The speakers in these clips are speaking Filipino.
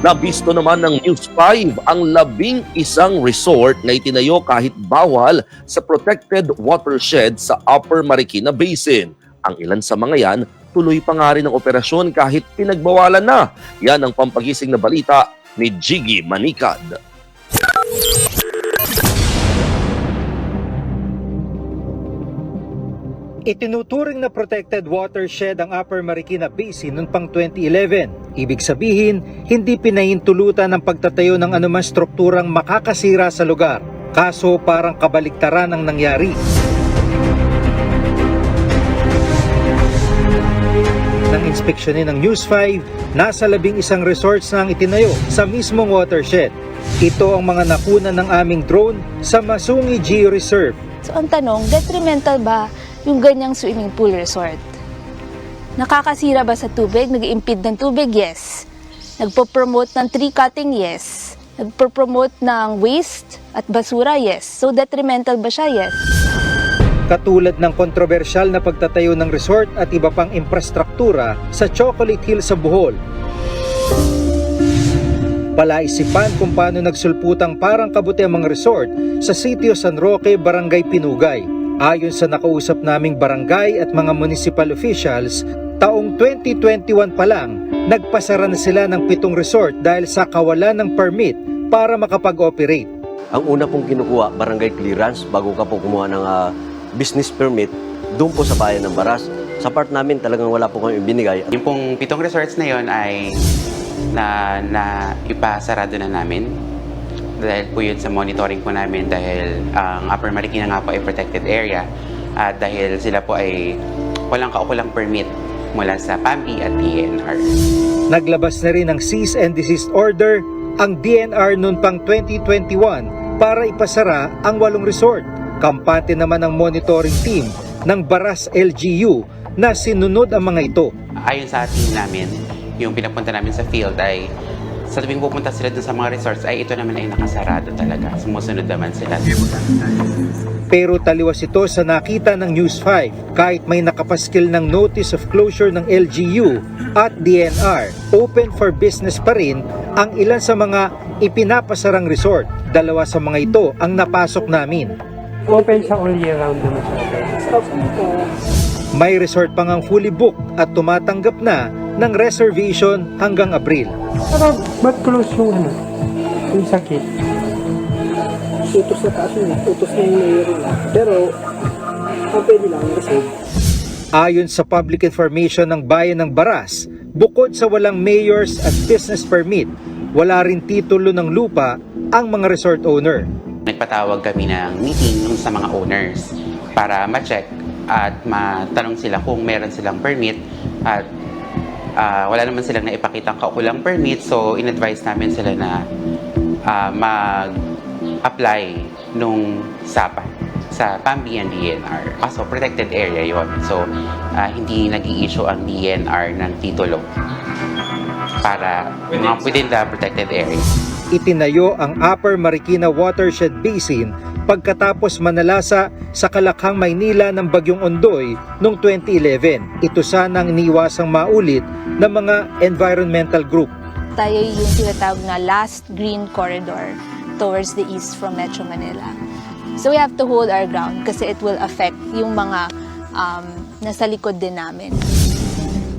Nabisto naman ng News 5 ang labing isang resort na itinayo kahit bawal sa protected watershed sa Upper Marikina Basin. Ang ilan sa mga yan, tuloy pa nga rin ang operasyon kahit pinagbawalan na. Yan ang pampagising na balita ni Jiggy Manikad. Itinuturing na protected watershed ang Upper Marikina Basin noong pang 2011. Ibig sabihin, hindi pinahintulutan ang pagtatayo ng anumang strukturang makakasira sa lugar. Kaso parang kabaliktaran ang nangyari. Nang inspeksyonin ng News 5, nasa labing isang resorts na ang itinayo sa mismong watershed. Ito ang mga nakuna ng aming drone sa Masungi Geo Reserve. So ang tanong, detrimental ba yung ganyang swimming pool resort? Nakakasira ba sa tubig? Nag-impede ng tubig? Yes. Nagpo-promote ng tree cutting? Yes. Nagpo-promote ng waste at basura? Yes. So detrimental ba siya? Yes. katulad ng kontrobersyal na pagtatayo ng resort at iba pang infrastruktura sa Chocolate Hill sa Bohol. Palaisipan kung paano nagsulputang parang kabuti ang mga resort sa sitio San Roque, Barangay Pinugay. Ayon sa nakausap naming barangay at mga municipal officials, taong 2021 pa lang, nagpasara na sila ng pitong resort dahil sa kawalan ng permit para makapag-operate. Ang una pong kinukuha, barangay clearance, bago ka po kumuha ng ah, business permit, doon po sa bayan ng Baras. Sa part namin talagang wala po kami binigay. Yung pong pitong resorts na yon ay na, na ipasarado na namin dahil po yun sa monitoring po namin dahil ang Upper Marikina nga po ay protected area at dahil sila po ay walang kaukulang permit mula sa PAMPI at DNR. Naglabas na rin ng cease and desist order ang DNR noon pang 2021 para ipasara ang walong resort. Kampante naman ang monitoring team ng Baras LGU na sinunod ang mga ito. Ayon sa team namin, yung pinapunta namin sa field ay sa tuwing pupunta sila dun sa mga resorts ay ito naman ay nakasarado talaga. Sumusunod naman sila. Pero taliwas ito sa nakita ng News 5 kahit may nakapaskil ng notice of closure ng LGU at DNR. Open for business pa rin ang ilan sa mga ipinapasarang resort. Dalawa sa mga ito ang napasok namin. Open siya all year round naman siya. May resort pang ang fully booked at tumatanggap na ng reservation hanggang Abril. Pero ba't close yung ano? Yung sakit? utos na taas yun eh. Utos na yung. Pero, ang pwede lang, reserve. Ayon sa public information ng bayan ng Baras, bukod sa walang mayors at business permit, wala rin titulo ng lupa ang mga resort owner. Nagpatawag kami ng meeting sa mga owners para ma-check at matanong sila kung meron silang permit at ah, wala naman silang naipakitang kaukulang permit so in-advise namin sila na ah, mag-apply nung SAPA sa PAMBI and DNR. Kaso protected area yon So ah, hindi nag issue ang DNR ng titulo para mga within the protected area. Itinayo ang Upper Marikina Watershed Basin pagkatapos manalasa sa Kalakhang, Maynila ng Bagyong Ondoy noong 2011. Ito sanang iniwasang maulit ng mga environmental group. Tayo yung tinatawag na last green corridor towards the east from Metro Manila. So we have to hold our ground kasi it will affect yung mga um, nasa likod din namin.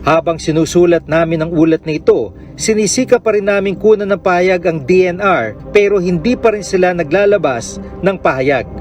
Habang sinusulat namin ang ulat na ito, sinisika pa rin namin kunan ng pahayag ang DNR pero hindi pa rin sila naglalabas ng pahayag.